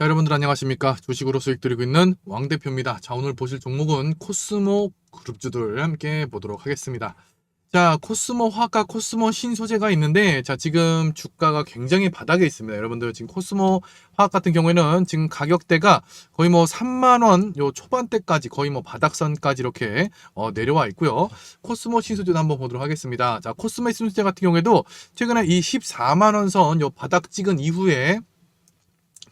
자, 여러분들 안녕하십니까? 주식으로 수익 드리고 있는 왕 대표입니다. 자, 오늘 보실 종목은 코스모 그룹주들 함께 보도록 하겠습니다. 자, 코스모 화가 코스모 신소재가 있는데, 자, 지금 주가가 굉장히 바닥에 있습니다. 여러분들 지금 코스모 화학 같은 경우에는 지금 가격대가 거의 뭐 3만원 요 초반대까지 거의 뭐 바닥선까지 이렇게 어, 내려와 있고요. 코스모 신소재도 한번 보도록 하겠습니다. 자, 코스모 신소재 같은 경우에도 최근에 이 14만원 선 요 바닥 찍은 이후에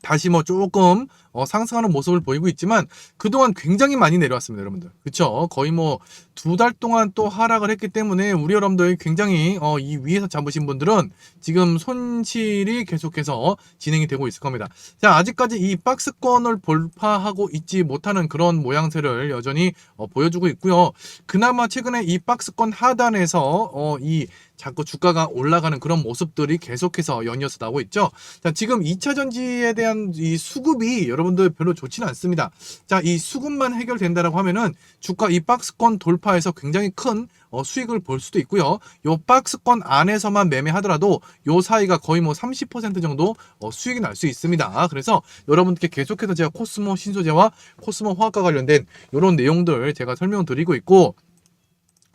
다시 뭐 조금 어, 상승하는 모습을 보이고 있지만 그동안 굉장히 많이 내려왔습니다, 여러분들. 그쵸? 거의 뭐 두 달 동안 또 하락을 했기 때문에 우리 여러분들 굉장히 어, 이 위에서 잡으신 분들은 지금 손실이 계속해서 진행이 되고 있을 겁니다. 자, 아직까지 이 박스권을 돌파하고 있지 못하는 그런 모양새를 여전히 어, 보여주고 있고요. 그나마 최근에 이 박스권 하단에서 어, 이 자꾸 주가가 올라가는 그런 모습들이 계속해서 연이어서 나오고 있죠. 자, 지금 2차 전지에 대한 이 수급이 여러분 들 별로 좋지는 않습니다. 자, 이 수급만 해결된다라고 하면은 주가 이 박스권 돌파에서 굉장히 큰 어, 수익을 볼 수도 있고요. 요 박스권 안에서만 매매하더라도 요 사이가 거의 뭐 30% 정도 어, 수익이 날 수 있습니다. 그래서 여러분들께 계속해서 제가 코스모 신소재와 코스모 화학과 관련된 이런 내용들 제가 설명드리고 있고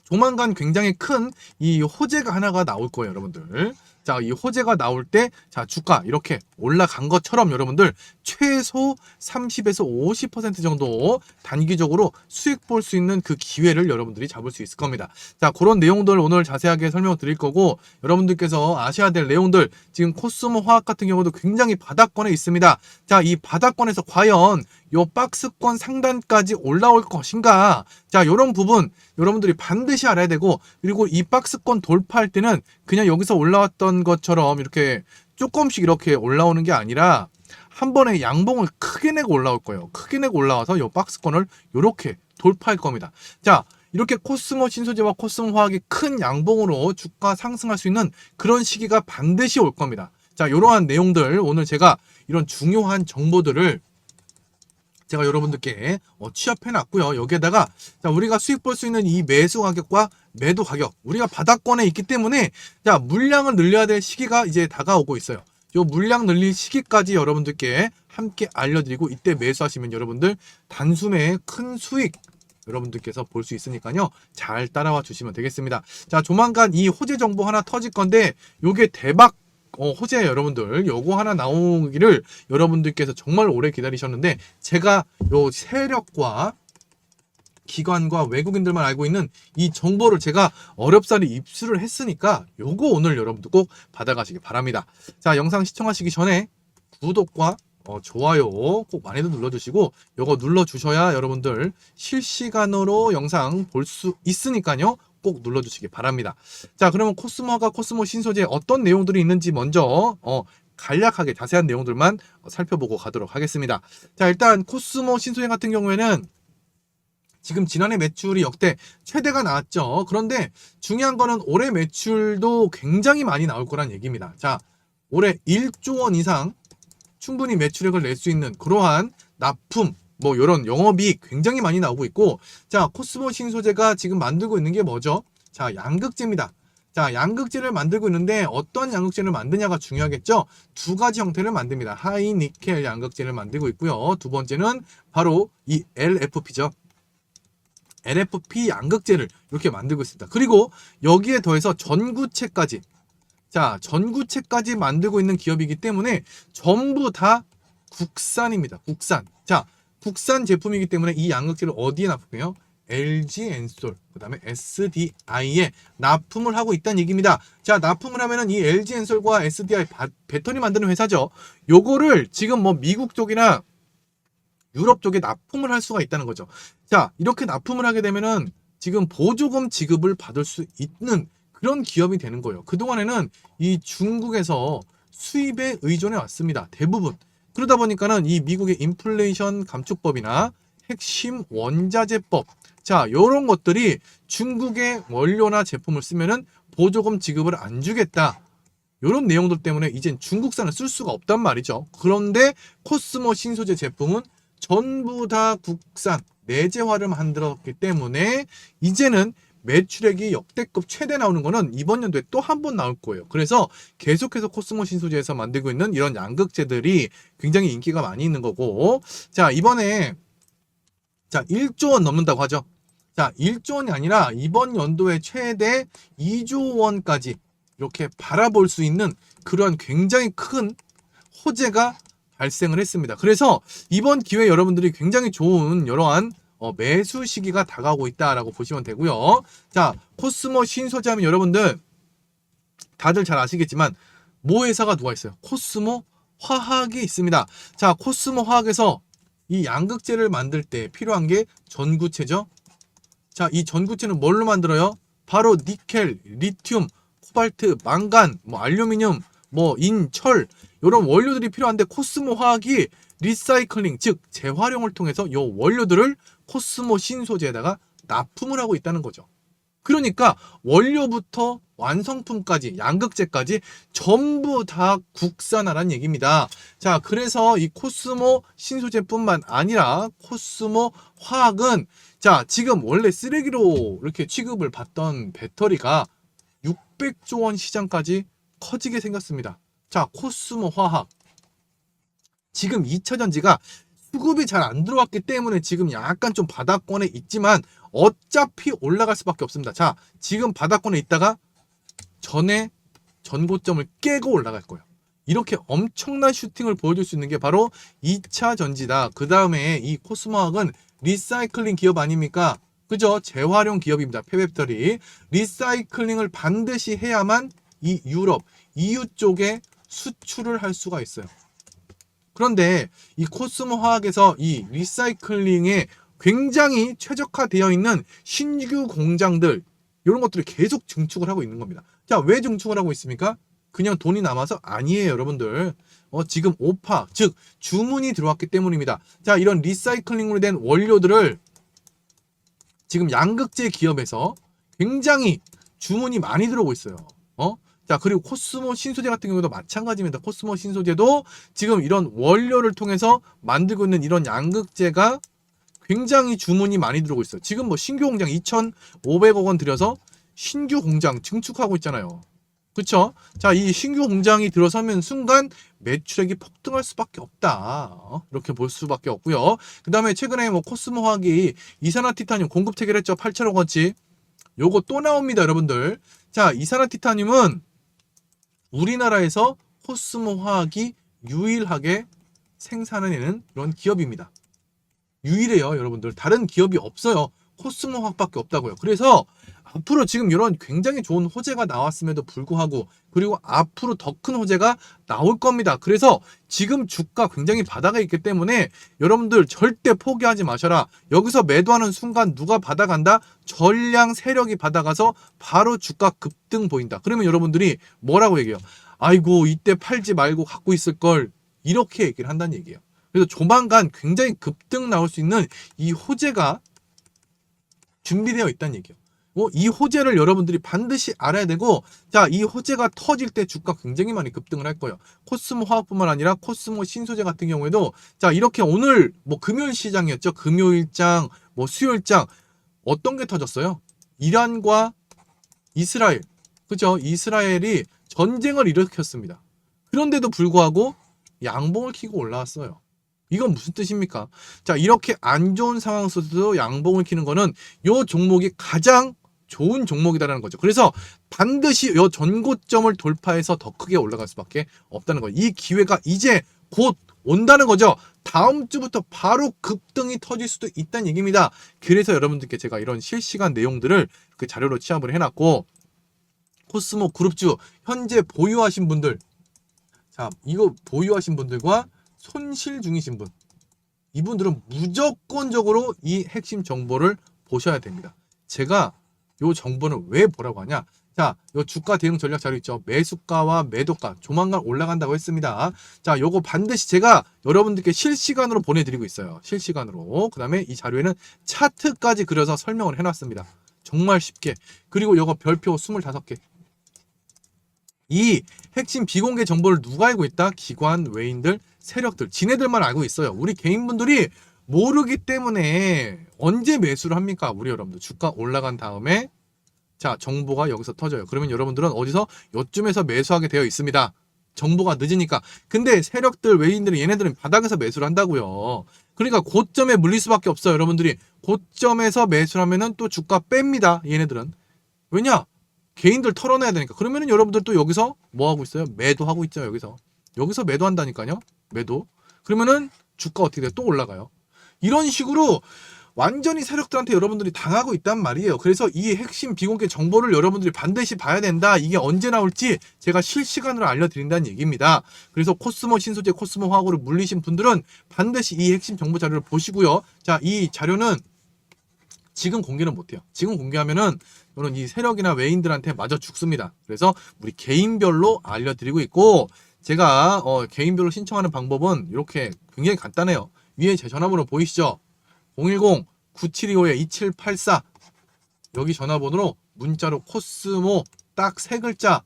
조만간 굉장히 큰 이 호재가 하나가 나올 거예요, 여러분들. 자, 이 호재가 나올 때, 자, 주가 이렇게 올라간 것처럼 여러분들 최소 30에서 50% 정도 단기적으로 수익 볼 수 있는 그 기회를 여러분들이 잡을 수 있을 겁니다. 자, 그런 내용들 오늘 자세하게 설명 드릴 거고, 여러분들께서 아셔야 될 내용들, 지금 코스모 화학 같은 경우도 굉장히 바닥권에 있습니다. 자, 이 바닥권에서 과연 요 박스권 상단까지 올라올 것인가? 자, 요런 부분 여러분들이 반드시 알아야 되고 그리고 이 박스권 돌파할 때는 그냥 여기서 올라왔던 것처럼 이렇게 조금씩 이렇게 올라오는 게 아니라 한 번에 양봉을 크게 내고 올라올 거예요. 크게 내고 올라와서 요 박스권을 요렇게 돌파할 겁니다. 자, 이렇게 코스모 신소재와 코스모 화학이 큰 양봉으로 주가 상승할 수 있는 그런 시기가 반드시 올 겁니다. 자, 이러한 내용들 오늘 제가 이런 중요한 정보들을 제가 여러분들께 어, 취합해 놨고요. 여기에다가 자, 우리가 수익 볼 수 있는 이 매수 가격과 매도 가격 우리가 바닥권에 있기 때문에 자, 물량을 늘려야 될 시기가 이제 다가오고 있어요. 요 물량 늘릴 시기까지 여러분들께 함께 알려드리고 이때 매수하시면 여러분들 단숨에 큰 수익 여러분들께서 볼 수 있으니까요. 잘 따라와 주시면 되겠습니다. 자, 조만간 이 호재 정보 하나 터질 건데 요게 대박 어, 호재 여러분들 요거 하나 나오기를 여러분들께서 정말 오래 기다리셨는데 제가 요 세력과 기관과 외국인들만 알고 있는 이 정보를 제가 어렵사리 입수를 했으니까 요거 오늘 여러분들 꼭 받아가시기 바랍니다. 자, 영상 시청하시기 전에 구독과 어, 좋아요 꼭 많이들 눌러주시고 요거 눌러주셔야 여러분들 실시간으로 영상 볼 수 있으니까요. 꼭 눌러주시기 바랍니다. 자, 그러면 코스모가 코스모 신소재 어떤 내용들이 있는지 먼저 어, 간략하게 자세한 내용들만 살펴보고 가도록 하겠습니다. 자, 일단 코스모 신소재 같은 경우에는 지금 지난해 매출이 역대 최대가 나왔죠. 그런데 중요한 거는 올해 매출도 굉장히 많이 나올 거란 얘기입니다. 자, 올해 1조 원 이상 충분히 매출액을 낼 수 있는 그러한 납품 뭐 이런 영업이익 굉장히 많이 나오고 있고 자 코스모 신소재가 지금 만들고 있는 게 뭐죠? 자 양극재입니다. 자 양극재를 만들고 있는데 어떤 양극재를 만드냐가 중요하겠죠. 두 가지 형태를 만듭니다. 하이 니켈 양극재를 만들고 있고요. 두 번째는 바로 이 LFP죠. LFP 양극재를 이렇게 만들고 있습니다. 그리고 여기에 더해서 전구체까지 자 전구체까지 만들고 있는 기업이기 때문에 전부 다 국산입니다. 국산. 자 국산 제품이기 때문에 이 양극재를 어디에 납품해요? LG 엔솔, 그 다음에 SDI에 납품을 하고 있다는 얘기입니다. 자, 납품을 하면은 이 LG 엔솔과 SDI 바, 배터리 만드는 회사죠. 요거를 지금 뭐 미국 쪽이나 유럽 쪽에 납품을 할 수가 있다는 거죠. 자, 이렇게 납품을 하게 되면은 지금 보조금 지급을 받을 수 있는 그런 기업이 되는 거예요. 그동안에는 이 중국에서 수입에 의존해 왔습니다. 대부분. 그러다 보니까는 이 미국의 인플레이션 감축법이나 핵심 원자재법 자 요런 것들이 중국의 원료나 제품을 쓰면은 보조금 지급을 안 주겠다. 요런 내용들 때문에 이젠 중국산을 쓸 수가 없단 말이죠. 그런데 코스모 신소재 제품은 전부 다 국산 내재화를 만들었기 때문에 이제는 매출액이 역대급 최대 나오는 거는 이번 연도에 또 한 번 나올 거예요. 그래서 계속해서 코스모 신소재에서 만들고 있는 이런 양극재들이 굉장히 인기가 많이 있는 거고 자 이번에 자 1조 원 넘는다고 하죠. 자 1조 원이 아니라 이번 연도에 최대 2조 원까지 이렇게 바라볼 수 있는 그러한 굉장히 큰 호재가 발생을 했습니다. 그래서 이번 기회에 여러분들이 굉장히 좋은 여러한 어, 매수 시기가 다가오고 있다라고 보시면 되고요. 자, 코스모 신소재 하면 여러분들 다들 잘 아시겠지만 모 회사가 누가 있어요? 코스모 화학이 있습니다. 자, 코스모 화학에서 이 양극재를 만들 때 필요한 게 전구체죠. 자, 이 전구체는 뭘로 만들어요? 바로 니켈, 리튬, 코발트, 망간, 뭐 알루미늄, 뭐 인, 철 이런 원료들이 필요한데 코스모 화학이 리사이클링 즉 재활용을 통해서 이 원료들을 코스모 신소재에다가 납품을 하고 있다는 거죠. 그러니까 원료부터 완성품까지 양극재까지 전부 다 국산화란 얘기입니다. 자, 그래서 이 코스모 신소재뿐만 아니라 코스모 화학은 자, 지금 원래 쓰레기로 이렇게 취급을 받던 배터리가 600조 원 시장까지 커지게 생겼습니다. 자, 코스모 화학. 지금 2차 전지가 수급이 잘 안 들어왔기 때문에 지금 약간 좀 바닥권에 있지만 어차피 올라갈 수밖에 없습니다. 자, 지금 바닥권에 있다가 전에 전고점을 깨고 올라갈 거예요. 이렇게 엄청난 슈팅을 보여줄 수 있는 게 바로 2차 전지다. 그 다음에 이 코스모학은 리사이클링 기업 아닙니까? 그죠? 재활용 기업입니다. 폐배터리. 리사이클링을 반드시 해야만 이 유럽, EU 쪽에 수출을 할 수가 있어요. 그런데 이 코스모 화학에서 이 리사이클링에 굉장히 최적화되어 있는 신규 공장들 이런 것들을 계속 증축을 하고 있는 겁니다. 자, 왜 증축을 하고 있습니까? 그냥 돈이 남아서 아니에요, 여러분들. 어, 지금 오파, 즉 주문이 들어왔기 때문입니다. 자, 이런 리사이클링으로 된 원료들을 지금 양극재 기업에서 굉장히 주문이 많이 들어오고 있어요. 어? 자, 그리고 코스모 신소재 같은 경우도 마찬가지입니다. 코스모 신소재도 지금 이런 원료를 통해서 만들고 있는 이런 양극재가 굉장히 주문이 많이 들어오고 있어요. 지금 뭐 신규 공장 2,500억 원 들여서 신규 공장 증축하고 있잖아요. 그쵸? 자, 이 신규 공장이 들어서면 순간 매출액이 폭등할 수밖에 없다. 어? 이렇게 볼 수밖에 없고요. 그 다음에 최근에 뭐 코스모 화학이 이산화티타늄 공급 체결했죠. 8천억 원치. 요거 또 나옵니다, 여러분들. 자, 이산화티타늄은 우리나라에서 코스모 화학이 유일하게 생산해내는 그런 기업입니다. 유일해요, 여러분들. 다른 기업이 없어요. 코스모 화학밖에 없다고요. 그래서 앞으로 지금 이런 굉장히 좋은 호재가 나왔음에도 불구하고 그리고 앞으로 더 큰 호재가 나올 겁니다. 그래서 지금 주가 굉장히 바닥에 있기 때문에 여러분들 절대 포기하지 마셔라. 여기서 매도하는 순간 누가 받아간다? 전량 세력이 받아가서 바로 주가 급등 보인다. 그러면 여러분들이 뭐라고 얘기해요? 아이고 이때 팔지 말고 갖고 있을 걸 이렇게 얘기를 한다는 얘기예요. 그래서 조만간 굉장히 급등 나올 수 있는 이 호재가 준비되어 있다는 얘기예요. 어, 이 호재를 여러분들이 반드시 알아야 되고, 자, 이 호재가 터질 때 주가 굉장히 많이 급등을 할 거예요. 코스모 화학뿐만 아니라 코스모 신소재 같은 경우에도, 자, 이렇게 오늘 뭐 금요일 시장이었죠. 금요일장, 뭐 수요일장, 어떤 게 터졌어요? 이란과 이스라엘. 그죠? 이스라엘이 전쟁을 일으켰습니다. 그런데도 불구하고 양봉을 키고 올라왔어요. 이건 무슨 뜻입니까? 자, 이렇게 안 좋은 상황 속에서도 양봉을 키는 거는 요 종목이 가장 좋은 종목이다라는 거죠. 그래서 반드시 요 전고점을 돌파해서 더 크게 올라갈 수밖에 없다는 거예요. 이 기회가 이제 곧 온다는 거죠. 다음 주부터 바로 급등이 터질 수도 있다는 얘기입니다. 그래서 여러분들께 제가 이런 실시간 내용들을 그 자료로 취합을 해놨고 코스모 그룹주 현재 보유하신 분들 자 이거 보유하신 분들과 손실 중이신 분 이분들은 무조건적으로 이 핵심 정보를 보셔야 됩니다. 제가 요 정보는 왜 보라고 하냐? 자, 요 주가 대응 전략 자료 있죠. 매수가와 매도가 조만간 올라간다고 했습니다. 자, 요거 반드시 제가 여러분들께 실시간으로 보내드리고 있어요. 실시간으로. 그 다음에 이 자료에는 차트까지 그려서 설명을 해놨습니다. 정말 쉽게. 그리고 요거 별표 25개. 이 핵심 비공개 정보를 누가 알고 있다? 기관, 외인들, 세력들, 지네들만 알고 있어요. 우리 개인분들이 모르기 때문에 언제 매수를 합니까? 우리 여러분들 주가 올라간 다음에 자, 정보가 여기서 터져요. 그러면 여러분들은 어디서 요쯤에서 매수하게 되어 있습니다. 정보가 늦으니까. 근데 세력들, 외인들은 얘네들은 바닥에서 매수를 한다고요. 그러니까 고점에 물릴 수밖에 없어요. 여러분들이 고점에서 매수를 하면은 또 주가 뺍니다. 얘네들은. 왜냐? 개인들 털어내야 되니까. 그러면은 여러분들 또 여기서 뭐 하고 있어요? 매도하고 있죠, 여기서. 여기서 매도한다니까요. 매도. 그러면은 주가 어떻게 돼요? 또 올라가요. 이런 식으로 완전히 세력들한테 여러분들이 당하고 있단 말이에요. 그래서 이 핵심 비공개 정보를 여러분들이 반드시 봐야 된다. 이게 언제 나올지 제가 실시간으로 알려드린다는 얘기입니다. 그래서 코스모 신소재, 코스모 화학으로 물리신 분들은 반드시 이 핵심 정보 자료를 보시고요. 자, 이 자료는 지금 공개는 못해요. 지금 공개하면은 이런 이 세력이나 외인들한테 마저 죽습니다. 그래서 우리 개인별로 알려드리고 있고 제가 어, 개인별로 신청하는 방법은 이렇게 굉장히 간단해요. 위에 제 전화번호 보이시죠? 010-9725-2784 여기 전화번호로 문자로 코스모 딱 세 글자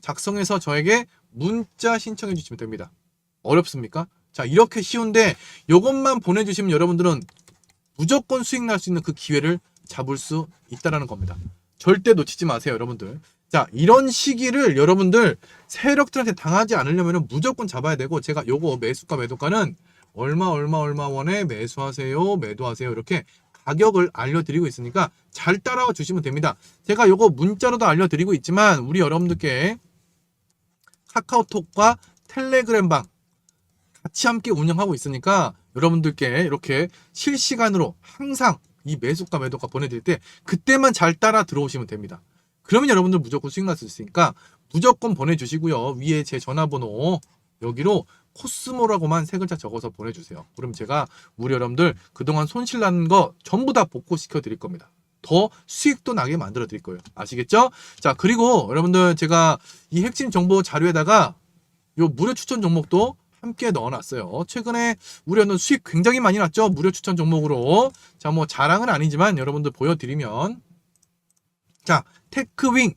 작성해서 저에게 문자 신청해 주시면 됩니다. 어렵습니까? 자 이렇게 쉬운데 이것만 보내주시면 여러분들은 무조건 수익 날 수 있는 그 기회를 잡을 수 있다라는 겁니다. 절대 놓치지 마세요, 여러분들. 자, 이런 시기를 여러분들 세력들한테 당하지 않으려면 무조건 잡아야 되고 제가 요거 매수가 매도가는 얼마 얼마 얼마 원에 매수하세요, 매도하세요 이렇게 가격을 알려드리고 있으니까 잘 따라와 주시면 됩니다. 제가 요거 문자로도 알려드리고 있지만 우리 여러분들께 카카오톡과 텔레그램방 같이 함께 운영하고 있으니까 여러분들께 이렇게 실시간으로 항상 이 매수가 매도가 보내드릴 때 그때만 잘 따라 들어오시면 됩니다. 그러면 여러분들 무조건 수익 날 수 있으니까 무조건 보내주시고요. 위에 제 전화번호 여기로 코스모라고만 세 글자 적어서 보내주세요. 그럼 제가 우리 여러분들 그동안 손실 난 거 전부 다 복구시켜 드릴 겁니다. 더 수익도 나게 만들어 드릴 거예요. 아시겠죠? 자, 그리고 여러분들 제가 이 핵심 정보 자료에다가 요 무료 추천 종목도 함께 넣어놨어요. 최근에 우리 여러분 수익 굉장히 많이 났죠? 무료 추천 종목으로. 자, 뭐 자랑은 아니지만 여러분들 보여드리면 자, 테크윙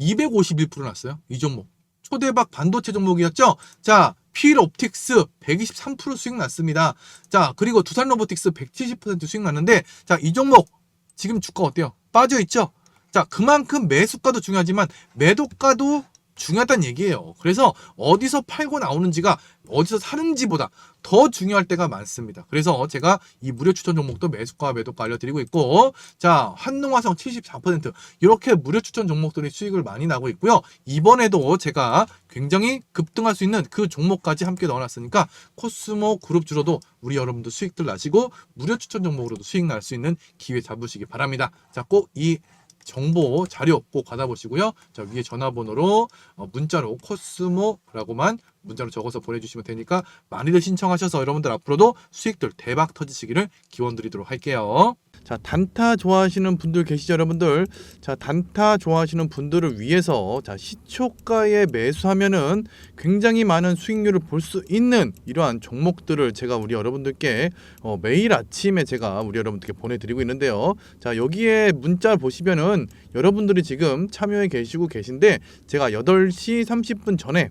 251% 났어요. 이 종목. 초대박 반도체 종목이었죠? 자, 필 옵틱스 123% 수익 났습니다. 자, 그리고 두산 로보틱스 170% 수익 났는데, 자, 이 종목 지금 주가 어때요? 빠져 있죠? 자, 그만큼 매수가도 중요하지만 매도가도 중요하다는 얘기예요. 그래서 어디서 팔고 나오는지가 어디서 사는지보다 더 중요할 때가 많습니다. 그래서 제가 이 무료 추천 종목도 매수가 매도가 알려드리고 있고 자 한농화성 74% 이렇게 무료 추천 종목들이 수익을 많이 나고 있고요. 이번에도 제가 굉장히 급등할 수 있는 그 종목까지 함께 넣어놨으니까 코스모 그룹 주로도 우리 여러분도 수익들 나시고 무료 추천 종목으로도 수익 날 수 있는 기회 잡으시기 바랍니다. 자 꼭 이 정보 자료 꼭 받아보시고요. 자 위에 전화번호로 어, 문자로 코스모라고만 문자로 적어서 보내주시면 되니까 많이들 신청하셔서 여러분들 앞으로도 수익들 대박 터지시기를 기원드리도록 할게요. 자 단타 좋아하시는 분들 계시죠 여러분들 자 단타 좋아하시는 분들을 위해서 자 시초가에 매수하면은 굉장히 많은 수익률을 볼 수 있는 이러한 종목들을 제가 우리 여러분들께 어, 매일 아침에 제가 우리 여러분들께 보내드리고 있는데요 자 여기에 문자 보시면은 여러분들이 지금 참여해 계시고 계신데 제가 8시 30분 전에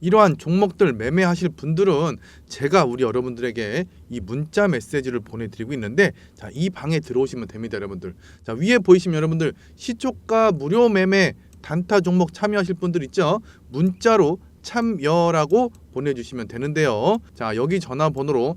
이러한 종목들 매매하실 분들은 제가 우리 여러분들에게 이 문자 메시지를 보내드리고 있는데 자 이 방에 들어오시면 됩니다 여러분들. 자 위에 보이시면 여러분들 시초가 무료 매매 단타 종목 참여하실 분들 있죠? 문자로 참여라고 보내주시면 되는데요. 자 여기 전화번호로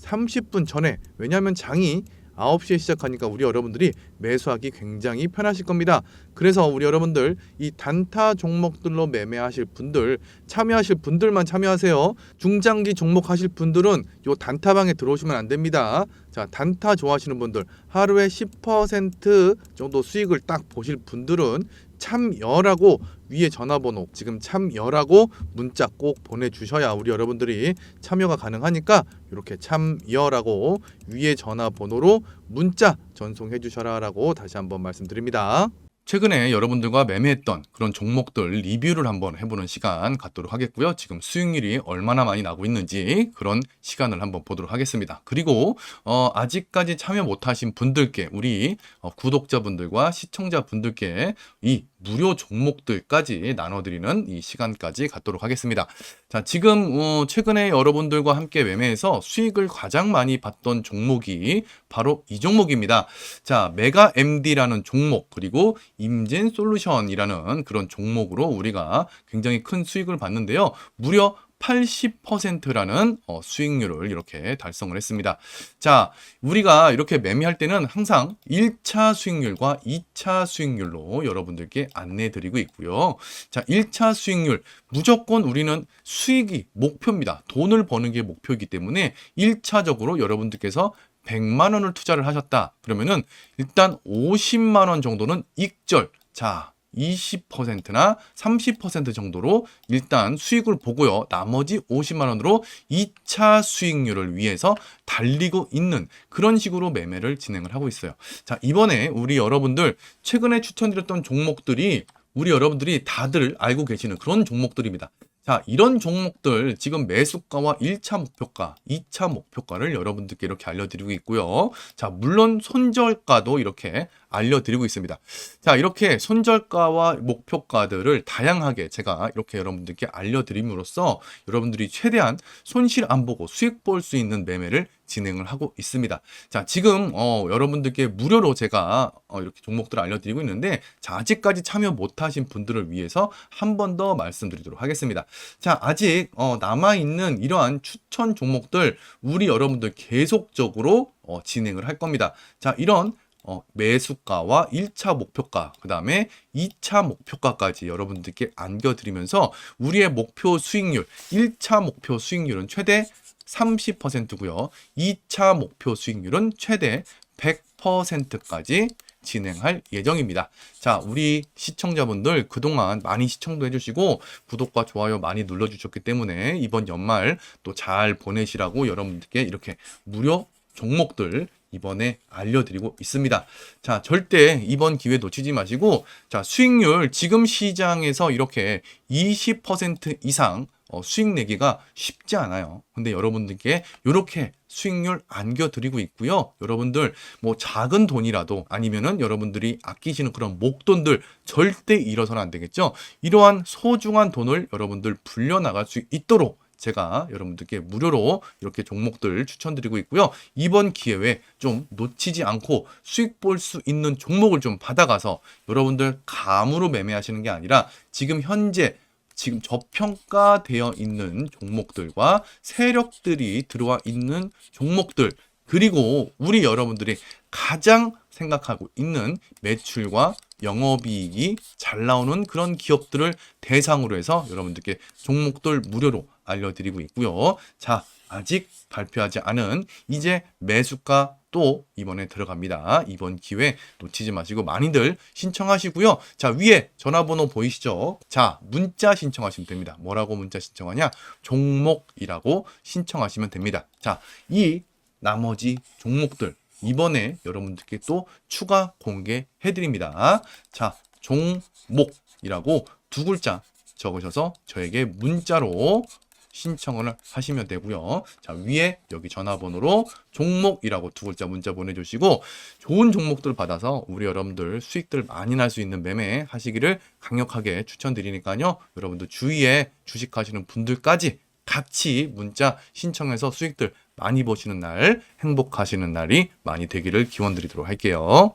30분 전에 왜냐하면 장이 9시에 시작하니까 우리 여러분들이 매수하기 굉장히 편하실 겁니다. 그래서 우리 여러분들 이 단타 종목들로 매매하실 분들 참여하실 분들만 참여하세요. 중장기 종목 하실 분들은 요 단타방에 들어오시면 안 됩니다. 자, 단타 좋아하시는 분들 하루에 10% 정도 수익을 딱 보실 분들은 참여라고 위에 전화번호 지금 참여라고 문자 꼭 보내주셔야 우리 여러분들이 참여가 가능하니까 이렇게 참여라고 위에 전화번호로 문자 전송해 주셔라라고 다시 한번 말씀드립니다. 최근에 여러분들과 매매했던 그런 종목들 리뷰를 한번 해보는 시간 갖도록 하겠고요. 지금 수익률이 얼마나 많이 나고 있는지 그런 시간을 한번 보도록 하겠습니다. 그리고 어, 아직까지 참여 못하신 분들께 우리 어, 구독자분들과 시청자분들께 이 무료 종목들까지 나눠드리는 이 시간까지 갖도록 하겠습니다. 자, 지금 어, 최근에 여러분들과 함께 매매해서 수익을 가장 많이 봤던 종목이 바로 이 종목입니다. 자, 메가 MD라는 종목 그리고 임진 솔루션이라는 그런 종목으로 우리가 굉장히 큰 수익을 봤는데요. 무려 80%라는 어, 수익률을 이렇게 달성을 했습니다. 자, 우리가 이렇게 매매할 때는 항상 1차 수익률과 2차 수익률로 여러분들께 안내 드리고 있고요. 자, 1차 수익률 무조건 우리는 수익이 목표입니다. 돈을 버는 게 목표이기 때문에 1차적으로 여러분들께서 100만 원을 투자를 하셨다. 그러면은 일단 50만 원 정도는 익절. 자, 20%나 30% 정도로 일단 수익을 보고요. 나머지 50만 원으로 2차 수익률을 위해서 달리고 있는 그런 식으로 매매를 진행을 하고 있어요. 자, 이번에 우리 여러분들 최근에 추천드렸던 종목들이 우리 여러분들이 다들 알고 계시는 그런 종목들입니다. 자, 이런 종목들 지금 매수가와 1차 목표가, 2차 목표가를 여러분들께 이렇게 알려드리고 있고요. 자, 물론 손절가도 이렇게 알려드리고 있습니다. 자, 이렇게 손절가와 목표가들을 다양하게 제가 이렇게 여러분들께 알려드림으로써 여러분들이 최대한 손실 안 보고 수익 볼 수 있는 매매를 진행을 하고 있습니다. 자, 지금 어, 여러분들께 무료로 제가 어, 이렇게 종목들을 알려드리고 있는데, 자, 아직까지 참여 못하신 분들을 위해서 한 번 더 말씀드리도록 하겠습니다. 자, 아직 어, 남아 있는 이러한 추천 종목들 우리 여러분들 계속적으로 어, 진행을 할 겁니다. 자, 이런 어, 매수가와 1차 목표가, 그 다음에 2차 목표가까지 여러분들께 안겨드리면서 우리의 목표 수익률, 1차 목표 수익률은 최대 30%고요. 2차 목표 수익률은 최대 100%까지 진행할 예정입니다. 자, 우리 시청자분들 그동안 많이 시청도 해주시고 구독과 좋아요 많이 눌러주셨기 때문에 이번 연말 또 잘 보내시라고 여러분들께 이렇게 무료 종목들 이번에 알려드리고 있습니다. 자, 절대 이번 기회 놓치지 마시고, 자, 수익률 지금 시장에서 이렇게 20% 이상 어, 수익 내기가 쉽지 않아요. 근데 여러분들께 이렇게 수익률 안겨드리고 있고요. 여러분들 뭐 작은 돈이라도 아니면은 여러분들이 아끼시는 그런 목돈들 절대 잃어서는 안 되겠죠. 이러한 소중한 돈을 여러분들 불려나갈 수 있도록 제가 여러분들께 무료로 이렇게 종목들 추천드리고 있고요. 이번 기회에 좀 놓치지 않고 수익 볼 수 있는 종목을 좀 받아가서 여러분들 감으로 매매하시는 게 아니라 지금 현재 지금 저평가되어 있는 종목들과 세력들이 들어와 있는 종목들 그리고 우리 여러분들이 가장 생각하고 있는 매출과 영업이익이 잘 나오는 그런 기업들을 대상으로 해서 여러분들께 종목들 무료로 알려드리고 있고요. 자, 아직 발표하지 않은 이제 매수가 또 이번에 들어갑니다. 이번 기회 놓치지 마시고 많이들 신청하시고요. 자, 위에 전화번호 보이시죠? 자, 문자 신청하시면 됩니다. 뭐라고 문자 신청하냐? 종목이라고 신청하시면 됩니다. 자, 이 나머지 종목들 이번에 여러분들께 또 추가 공개해 드립니다. 자, 종목이라고 두 글자 적으셔서 저에게 문자로 신청을 하시면 되고요. 자, 위에 여기 전화번호로 종목이라고 두 글자 문자 보내주시고 좋은 종목들 받아서 우리 여러분들 수익들 많이 날 수 있는 매매 하시기를 강력하게 추천드리니까요. 여러분들 주위에 주식하시는 분들까지 같이 문자 신청해서 수익들 많이 보시는 날, 행복하시는 날이 많이 되기를 기원드리도록 할게요.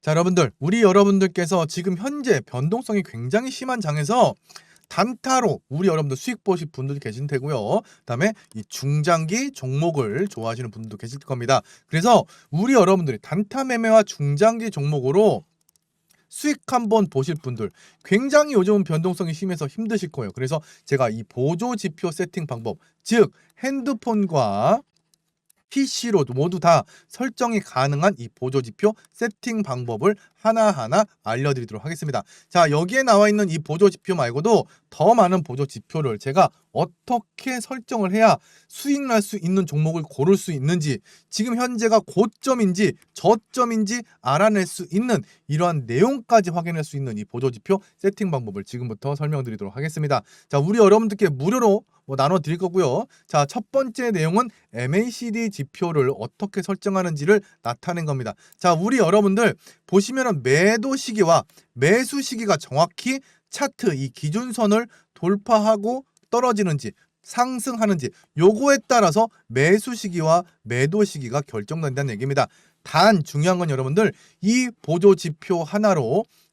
자, 여러분들, 우리 여러분들께서 지금 현재 변동성이 굉장히 심한 장에서 단타로 우리 여러분들 수익 보실 분들도 계신 테고요. 그다음에 이 중장기 종목을 좋아하시는 분들도 계실 겁니다. 그래서 우리 여러분들이 단타 매매와 중장기 종목으로 수익 한번 보실 분들 굉장히 요즘 변동성이 심해서 힘드실 거예요. 그래서 제가 이 보조 지표 세팅 방법, 즉 핸드폰과 PC로 모두 다 설정이 가능한 이 보조 지표 세팅 방법을 하나하나 알려드리도록 하겠습니다. 자, 여기에 나와 있는 이 보조 지표 말고도 더 많은 보조 지표를 제가 어떻게 설정을 해야 수익 날 수 있는 종목을 고를 수 있는지, 지금 현재가 고점인지 저점인지 알아낼 수 있는 이러한 내용까지 확인할 수 있는 이 보조 지표 세팅 방법을 지금부터 설명드리도록 하겠습니다. 자, 우리 여러분들께 무료로 뭐 나눠 드릴 거고요. 자, 첫 번째 내용은 MACD 지표를 어떻게 설정하는지를 나타낸 겁니다. 자, 우리 여러분들 보시면은 매도 시기와 매수 시기가 정확히 차트 이 기준선을 돌파하고 떨어지는지 상승하는지 요거에 따라서 매수 시기와 매도 시기가 결정된다는 얘기입니다. 단 중요한 건 여러분들 이 보조 지표 하나로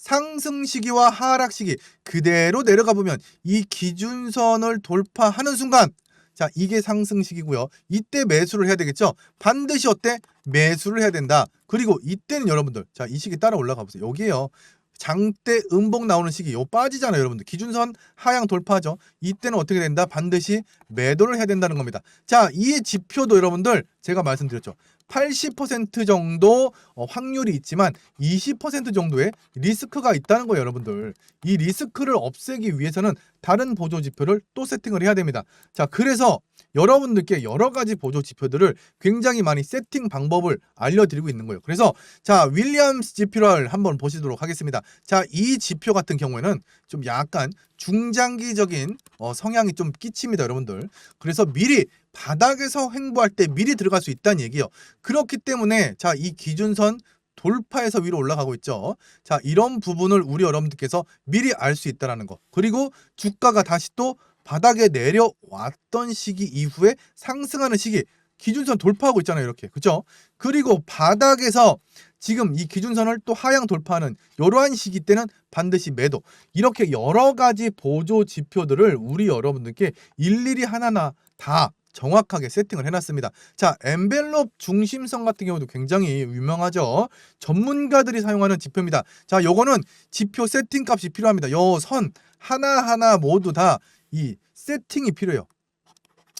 상승 시기와 하락 시기 그대로 내려가 보면 이 기준선을 돌파하는 순간 자 이게 상승 시기고요. 이때 매수를 해야 되겠죠. 반드시 어때 매수를 해야 된다. 그리고 이때는 여러분들 자 이 시기 따라 올라가 보세요. 여기에요. 장대 음봉 나오는 시기 요 빠지잖아요, 여러분들. 기준선 하향 돌파죠. 이때는 어떻게 된다? 반드시 매도를 해야 된다는 겁니다. 자, 이 지표도 여러분들 제가 말씀드렸죠. 80% 정도 어, 확률이 있지만 20% 정도의 리스크가 있다는 거예요, 여러분들. 이 리스크를 없애기 위해서는 다른 보조 지표를 또 세팅을 해야 됩니다. 자, 그래서 여러분들께 여러 가지 보조 지표들을 굉장히 많이 세팅 방법을 알려드리고 있는 거예요. 그래서 자, 윌리엄스 지표를 한번 보시도록 하겠습니다. 자, 이 지표 같은 경우에는 좀 약간 중장기적인 어, 성향이 좀 끼칩니다, 여러분들. 그래서 미리 바닥에서 횡보할 때 미리 들어갈 수 있다는 얘기예요. 그렇기 때문에 자, 이 기준선 돌파해서 위로 올라가고 있죠. 자, 이런 부분을 우리 여러분들께서 미리 알 수 있다라는 거. 그리고 주가가 다시 또 바닥에 내려왔던 시기 이후에 상승하는 시기 기준선 돌파하고 있잖아요, 이렇게. 그죠? 그리고 바닥에서 지금 이 기준선을 또 하향 돌파하는 이러한 시기 때는 반드시 매도. 이렇게 여러 가지 보조 지표들을 우리 여러분들께 일일이 하나하나 다 정확하게 세팅을 해놨습니다. 자, 엔벨롭 중심성 같은 경우도 굉장히 유명하죠. 전문가들이 사용하는 지표입니다. 자, 요거는 지표 세팅 값이 필요합니다. 요 선 하나하나 모두 다 이 세팅이 필요해요.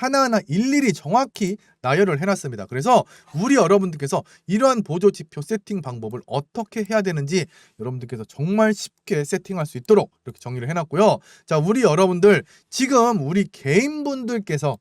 하나하나 일일이 정확히 나열을 해놨습니다. 그래서 우리 여러분들께서 이러한 보조 지표 세팅 방법을 어떻게 해야 되는지 여러분들께서 정말 쉽게 세팅할 수 있도록 이렇게 정리를 해놨고요. 자, 우리 여러분들 지금 우리 개인분들께서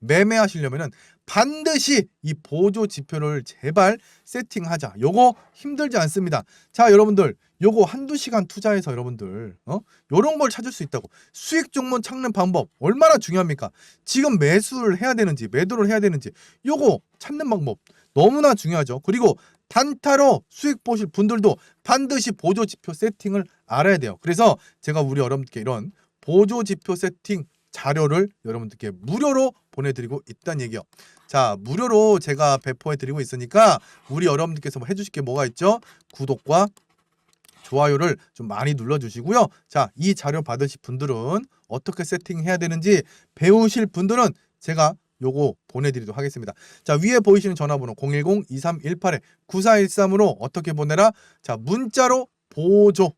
매매하시려면은 반드시 이 보조 지표를 제발 세팅하자. 요거 힘들지 않습니다. 자, 여러분들 요거 한두 시간 투자해서 여러분들 어? 요런 걸 찾을 수 있다고. 수익 종목 찾는 방법 얼마나 중요합니까? 지금 매수를 해야 되는지 매도를 해야 되는지 요거 찾는 방법 너무나 중요하죠. 그리고 단타로 수익 보실 분들도 반드시 보조 지표 세팅을 알아야 돼요. 그래서 제가 우리 여러분들께 이런 보조 지표 세팅 자료를 여러분들께 무료로 보내드리고 있다는 얘기요. 자, 무료로 제가 배포해드리고 있으니까 우리 여러분들께서 뭐 해주실 게 뭐가 있죠? 구독과 좋아요를 좀 많이 눌러주시고요. 자, 이 자료 받으실 분들은 어떻게 세팅해야 되는지 배우실 분들은 제가 요거 보내드리도록 하겠습니다. 자, 위에 보이시는 전화번호 010-2318-9413으로 어떻게 보내라? 자, 문자로 보조.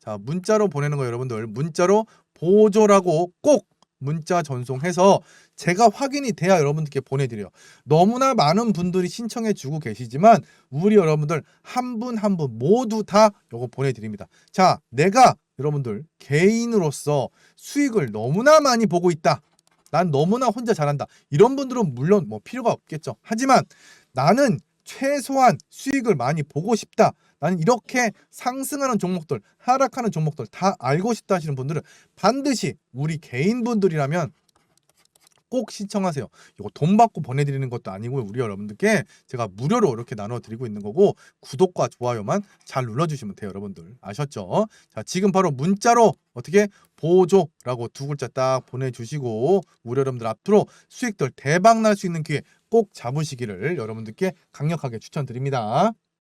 자, 문자로 보내는 거 여러분들 문자로 보조라고 꼭 문자 전송해서 제가 확인이 돼야 여러분들께 보내드려요. 너무나 많은 분들이 신청해 주고 계시지만 우리 여러분들 한 분 한분 모두 다 요거 보내드립니다. 자, 내가 여러분들 개인으로서 수익을 너무나 많이 보고 있다. 난 너무나 혼자 잘한다. 이런 분들은 물론 뭐 필요가 없겠죠. 하지만 나는 최소한 수익을 많이 보고 싶다. 나는 이렇게 상승하는 종목들, 하락하는 종목들 다 알고 싶다 하시는 분들은 반드시 우리 개인분들이라면 꼭 신청하세요. 이거 돈 받고 보내드리는 것도 아니고 우리 여러분들께 제가 무료로 이렇게 나눠드리고 있는 거고 구독과 좋아요만 잘 눌러주시면 돼요, 여러분들 아셨죠? 자, 지금 바로 문자로 어떻게 보조라고 두 글자 딱 보내주시고 우리 여러분들 앞으로 수익들 대박 날 수 있는 기회 꼭 잡으시기를 여러분들께 강력하게 추천드립니다.